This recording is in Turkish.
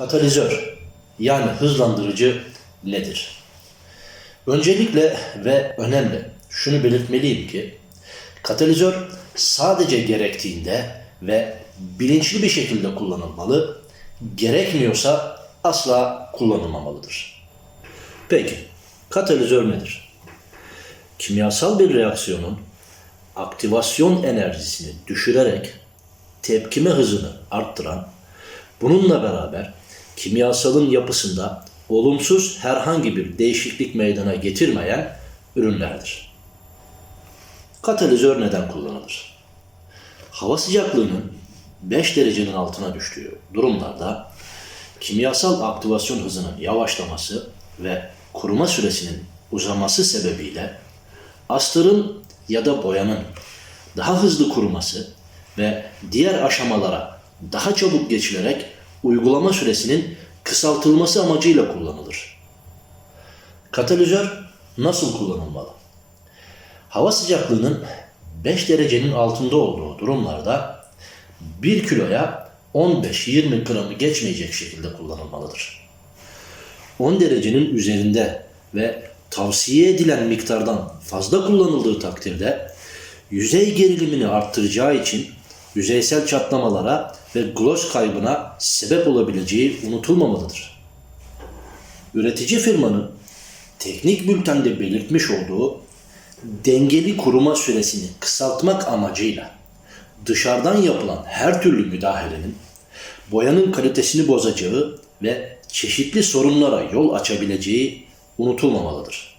Katalizör yani hızlandırıcı nedir? Öncelikle ve önemli şunu belirtmeliyim ki katalizör sadece gerektiğinde ve bilinçli bir şekilde kullanılmalı, gerekmiyorsa asla kullanılmamalıdır. Peki, katalizör nedir? Kimyasal bir reaksiyonun aktivasyon enerjisini düşürerek tepkime hızını arttıran, bununla beraber kimyasalın yapısında olumsuz herhangi bir değişiklik meydana getirmeyen ürünlerdir. Katalizör neden kullanılır? Hava sıcaklığının 5 derecenin altına düştüğü durumlarda kimyasal aktivasyon hızının yavaşlaması ve kuruma süresinin uzaması sebebiyle astırın ya da boyanın daha hızlı kuruması ve diğer aşamalara daha çabuk geçilerek uygulama süresinin kısaltılması amacıyla kullanılır. Katalizör nasıl kullanılmalı? Hava sıcaklığının 5 derecenin altında olduğu durumlarda 1 kiloya 15-20 gramı geçmeyecek şekilde kullanılmalıdır. 10 derecenin üzerinde ve tavsiye edilen miktardan fazla kullanıldığı takdirde yüzey gerilimini arttıracağı için yüzeysel çatlamalara ve gloss kaybına sebep olabileceği unutulmamalıdır. Üretici firmanın teknik bültende belirtmiş olduğu dengeli kuruma süresini kısaltmak amacıyla dışarıdan yapılan her türlü müdahalenin boyanın kalitesini bozacağı ve çeşitli sorunlara yol açabileceği unutulmamalıdır.